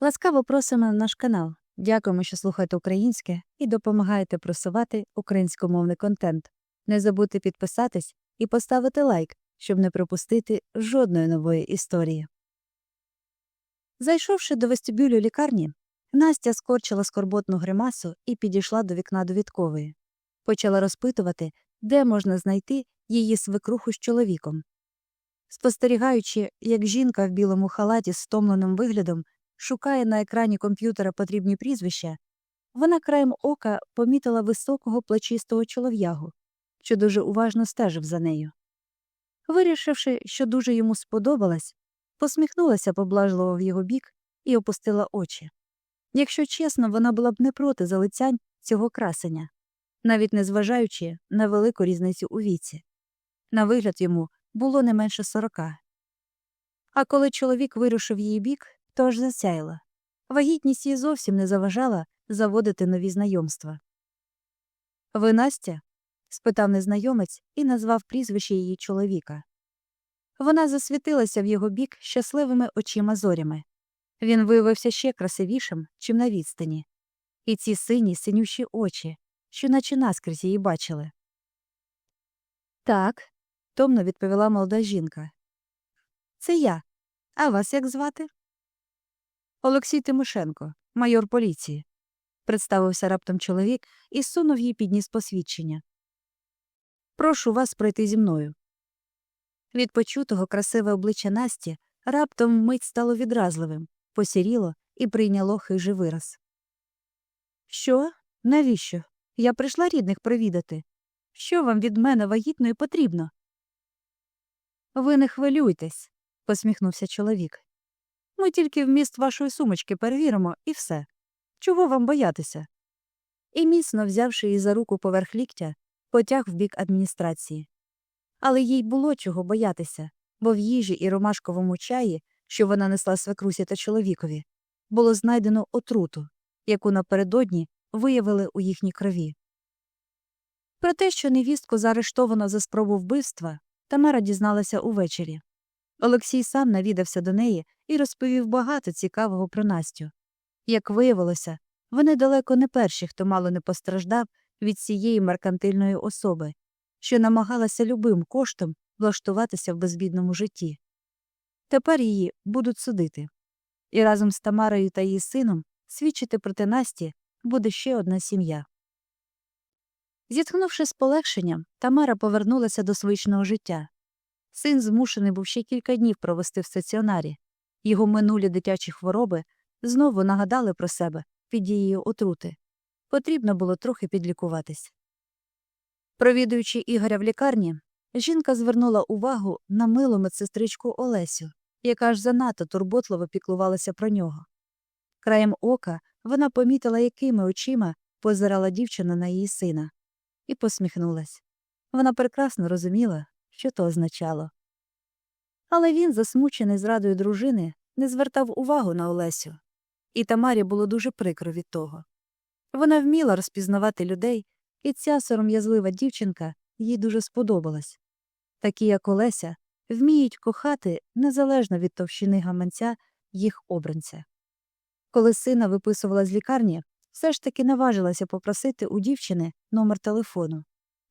Ласкаво просимо на наш канал. Дякуємо, що слухаєте українське і допомагаєте просувати українськомовний контент. Не забудьте підписатись і поставити лайк, щоб не пропустити жодної нової історії. Зайшовши до вестибюлю лікарні, Настя скорчила скорботну гримасу і підійшла до вікна довідкової. Почала розпитувати, де можна знайти її свекруху з чоловіком. Спостерігаючи, як жінка в білому халаті з стомленим виглядом шукає на екрані комп'ютера потрібні прізвища, вона краєм ока помітила високого плачистого чолов'ягу, що дуже уважно стежив за нею. Вирішивши, що дуже йому сподобалась, посміхнулася поблажливо в його бік і опустила очі. Якщо чесно, вона була б не проти залицянь цього красення, навіть незважаючи на велику різницю у віці. На вигляд йому було не менше сорока. А коли чоловік вирушив її бік, то аж засяяла. Вагітність їй зовсім не заважала заводити нові знайомства. Ви Настя? спитав незнайомець і назвав прізвище її чоловіка. Вона засвітилася в його бік щасливими очима зорями. Він виявився ще красивішим, чим на відстані, і ці сині синющі очі, що наче наскрізь її бачили. Так, томно відповіла молода жінка. Це я. А вас як звати? Олексій Тимошенко, майор поліції, представився раптом чоловік і сунув їй підніс посвідчення. Прошу вас пройти зі мною. Від почутого красиве обличчя Насті раптом мить стало відразливим, посіріло і прийняло хижий вираз. Що? Навіщо? Я прийшла рідних провідати. Що вам від мене вагітної потрібно? Ви не хвилюйтесь, посміхнувся чоловік. Ми тільки вміст вашої сумочки перевіримо і все. Чого вам боятися? І міцно взявши її за руку поверх ліктя, потяг в бік адміністрації. Але їй було чого боятися, бо в їжі і ромашковому чаї, що вона несла свекрусі та чоловікові, було знайдено отруту, яку напередодні виявили у їхній крові. Про те, що невістку заарештовано за спробу вбивства, Тамара дізналася увечері. Олексій сам навідався до неї і розповів багато цікавого про Настю. Як виявилося, вони далеко не перші, хто мало не постраждав від цієї меркантильної особи, що намагалася любим коштом влаштуватися в безбідному житті. Тепер її будуть судити. І разом з Тамарою та її сином свідчити проти Насті буде ще одна сім'я. Зітхнувши з полегшенням, Тамара повернулася до звичного життя. Син змушений був ще кілька днів провести в стаціонарі. Його минулі дитячі хвороби знову нагадали про себе під дією отрути. Потрібно було трохи підлікуватись. Провідуючи Ігоря в лікарні, жінка звернула увагу на милу медсестричку Олесю, яка аж занадто турботливо піклувалася про нього. Краєм ока вона помітила, якими очима позирала дівчина на її сина, і посміхнулась. Вона прекрасно розуміла, що то означало. Але він, засмучений зрадою дружини, не звертав увагу на Олесю, і Тамарі було дуже прикро від того. Вона вміла розпізнавати людей, і ця сором'язлива дівчинка їй дуже сподобалась. Такі, як Олеся, вміють кохати незалежно від товщини гаманця їх обранця. Коли сина виписувала з лікарні, все ж таки наважилася попросити у дівчини номер телефону.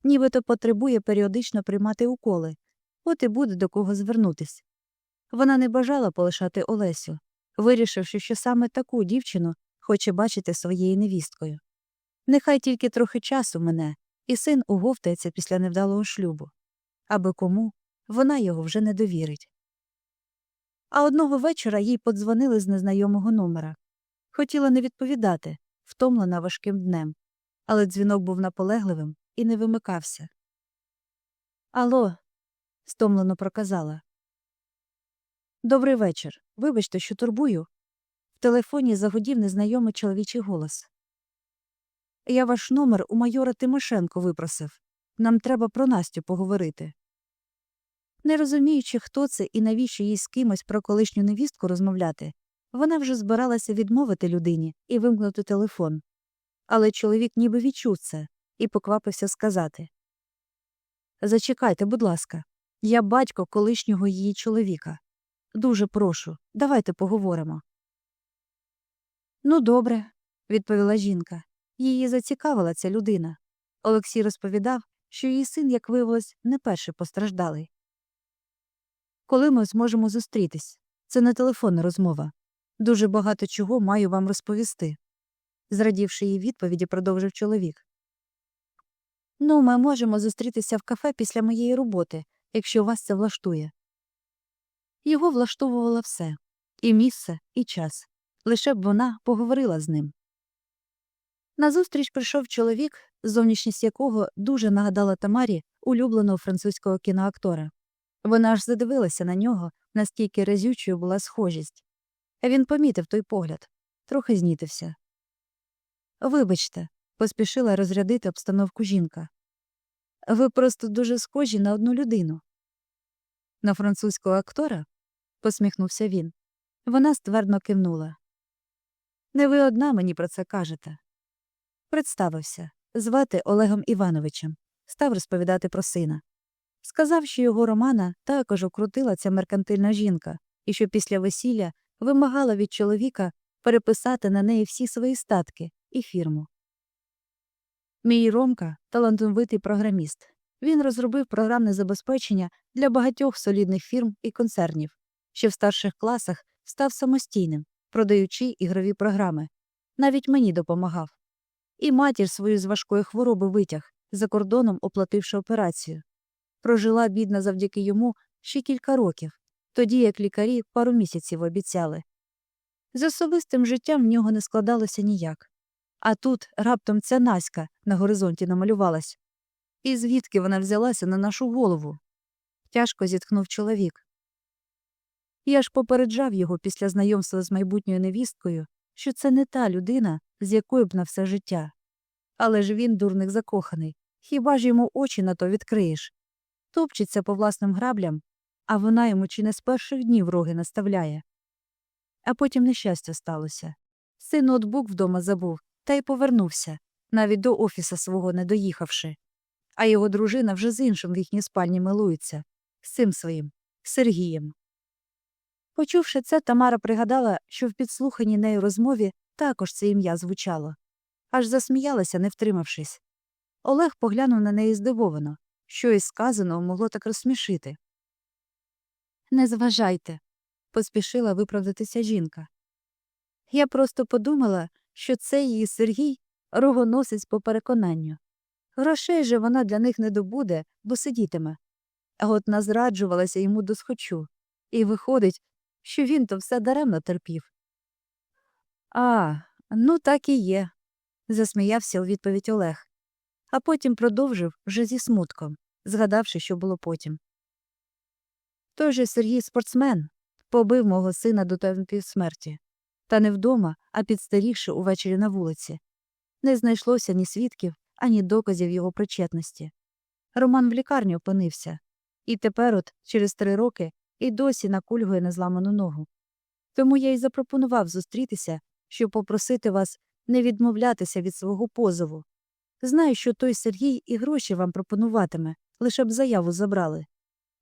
Нібито потребує періодично приймати уколи, от і буде до кого звернутись. Вона не бажала полишати Олесю, вирішивши, що саме таку дівчину хоче бачити своєю невісткою. Нехай тільки трохи часу мине, і син уговтається після невдалого шлюбу. Аби кому вона його вже не довірить. А одного вечора їй подзвонили з незнайомого номера. Хотіла не відповідати, втомлена важким днем, але дзвінок був наполегливим і не вимикався. Алло, стомлено проказала. Добрий вечір. Вибачте, що турбую. В телефоні загудів незнайомий чоловічий голос. Я ваш номер у майора Тимошенко випросив. Нам треба про Настю поговорити. Не розуміючи, хто це і навіщо їй з кимось про колишню невістку розмовляти, вона вже збиралася відмовити людині і вимкнути телефон. Але чоловік ніби відчув це і поквапився сказати Зачекайте, будь ласка, я батько колишнього її чоловіка. Дуже прошу, давайте поговоримо. Ну, добре, відповіла жінка. Її зацікавила ця людина. Олексій розповідав, що її син, як виявилось, не перший постраждалий. Коли ми зможемо зустрітись? Це не телефонна розмова. Дуже багато чого маю вам розповісти. Зрадівши її відповіді, продовжив чоловік. Ну, ми можемо зустрітися в кафе після моєї роботи, якщо вас це влаштує. Його влаштовувало все і місце, і час. Лише б вона поговорила з ним. Назустріч прийшов чоловік, зовнішність якого дуже нагадала Тамарі улюбленого французького кіноактора. Вона аж задивилася на нього, наскільки разючою була схожість. Він помітив той погляд, трохи знітився. Вибачте, поспішила розрядити обстановку жінка. Ви просто дуже схожі на одну людину. На французького актора? посміхнувся він. Вона ствердно кивнула. Не ви одна мені про це кажете. Представився звати Олегом Івановичем, став розповідати про сина. Сказав, що його Романа також окрутила ця меркантильна жінка, і що після весілля вимагала від чоловіка переписати на неї всі свої статки і фірму. Мій Ромка талановитий програміст. Він розробив програмне забезпечення для багатьох солідних фірм і концернів, що в старших класах став самостійним, продаючи ігрові програми. Навіть мені допомагав. І матір свою з важкої хвороби витяг, за кордоном оплативши операцію. Прожила бідна завдяки йому ще кілька років, тоді як лікарі пару місяців обіцяли. З особистим життям в нього не складалося ніяк. А тут раптом ця Наська на горизонті намалювалась. І звідки вона взялася на нашу голову? Тяжко зітхнув чоловік. Я ж попереджав його після знайомства з майбутньою невісткою, що це не та людина, з якою б на все життя. Але ж він, дурник закоханий, хіба ж йому очі на то відкриєш? Топчеться по власним граблям, а вона йому чи не з перших днів роги наставляє. А потім нещастя сталося. Син ноутбук вдома забув, та й повернувся, навіть до офіса свого не доїхавши. А його дружина вже з іншим в їхній спальні милується, з цим своїм, Сергієм. Почувши це, Тамара пригадала, що в підслуханій нею розмові також це ім'я звучало. Аж засміялася, не втримавшись. Олег поглянув на неї здивовано, що із сказаного могло так розсмішити. Не зважайте, поспішила виправдатися жінка. Я просто подумала, що це її Сергій рогоносець по переконанню. Грошей же вона для них не добуде, бо сидітиме. А от назраджувалася йому досхочу, і виходить, що він то все даремно терпів. А, ну так і є, засміявся у відповідь Олег, а потім продовжив вже зі смутком, згадавши, що було потім. Той же Сергій спортсмен побив мого сина до темпів смерті. Та не вдома, а підстарівши увечері на вулиці. Не знайшлося ні свідків, ані доказів його причетності. Роман в лікарні опинився, і тепер, от, через три роки, і досі накульгує на зламану ногу. Тому я й запропонував зустрітися, щоб попросити вас не відмовлятися від свого позову. Знаю, що той Сергій і гроші вам пропонуватиме, лише б заяву забрали,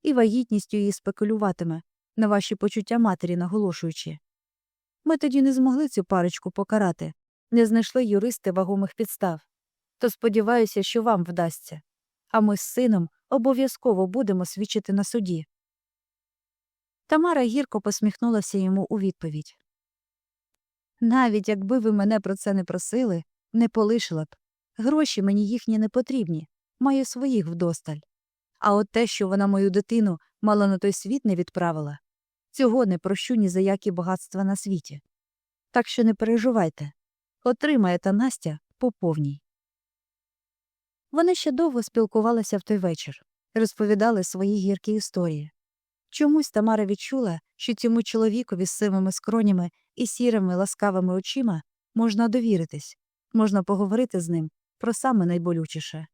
і вагітністю її спекулюватиме, на ваші почуття матері наголошуючи. Ми тоді не змогли цю парочку покарати, не знайшли юристи вагомих підстав. То сподіваюся, що вам вдасться. А ми з сином обов'язково будемо свідчити на суді. Тамара гірко посміхнулася йому у відповідь. Навіть якби ви мене про це не просили, не полишила б. Гроші мені їхні не потрібні, маю своїх вдосталь. А от те, що вона мою дитину мало на той світ не відправила, цього не прощу ні за які багатства на світі. Так що не переживайте отримає та Настя по повній. Вони ще довго спілкувалися в той вечір, розповідали свої гіркі історії. Чомусь Тамара відчула, що цьому чоловікові з сивими скронями і сірими ласкавими очима можна довіритись, можна поговорити з ним про саме найболючіше.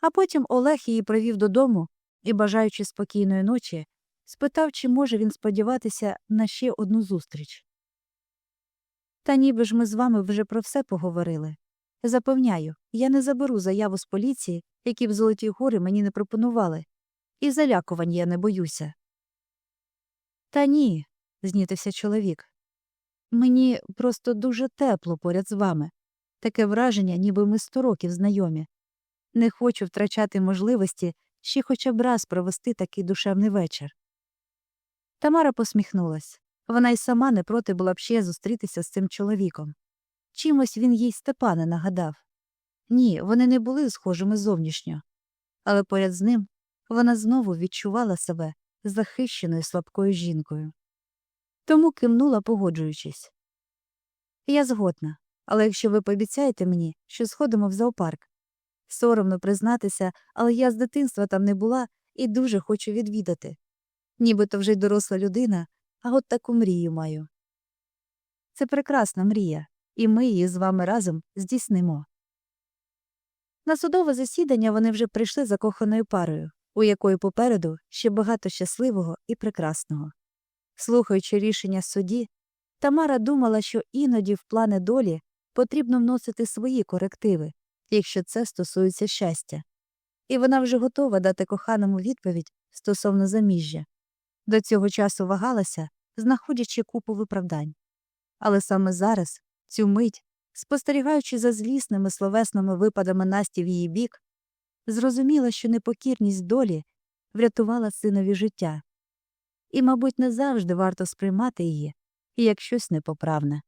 А потім Олег її привів додому і, бажаючи спокійної ночі, спитав, чи може він сподіватися на ще одну зустріч. Та ніби ж ми з вами вже про все поговорили. Запевняю, я не заберу заяву з поліції, які б золоті гори мені не пропонували, і залякувань я не боюся. Та ні, знітився чоловік. Мені просто дуже тепло поряд з вами. Таке враження, ніби ми сто років знайомі. Не хочу втрачати можливості ще хоча б раз провести такий душевний вечір. Тамара посміхнулась. Вона й сама не проти була б ще зустрітися з цим чоловіком. Чимось він їй Степана нагадав. Ні, вони не були схожими зовнішньо, але поряд з ним вона знову відчувала себе захищеною слабкою жінкою. Тому кивнула, погоджуючись. Я згодна, але якщо ви пообіцяєте мені, що сходимо в зоопарк. Соромно признатися, але я з дитинства там не була і дуже хочу відвідати. Нібито вже й доросла людина, а от таку мрію маю. Це прекрасна мрія, і ми її з вами разом здійснимо. На судове засідання вони вже прийшли закоханою парою, у якої попереду ще багато щасливого і прекрасного. Слухаючи рішення судді, Тамара думала, що іноді в плани долі потрібно вносити свої корективи, якщо це стосується щастя. І вона вже готова дати коханому відповідь стосовно заміжжя. До цього часу вагалася, знаходячи купу виправдань. Але саме зараз, цю мить, спостерігаючи за злісними словесними випадами Насті в її бік, зрозуміла, що непокірність долі врятувала синові життя. І, мабуть, не завжди варто сприймати її як щось непоправне.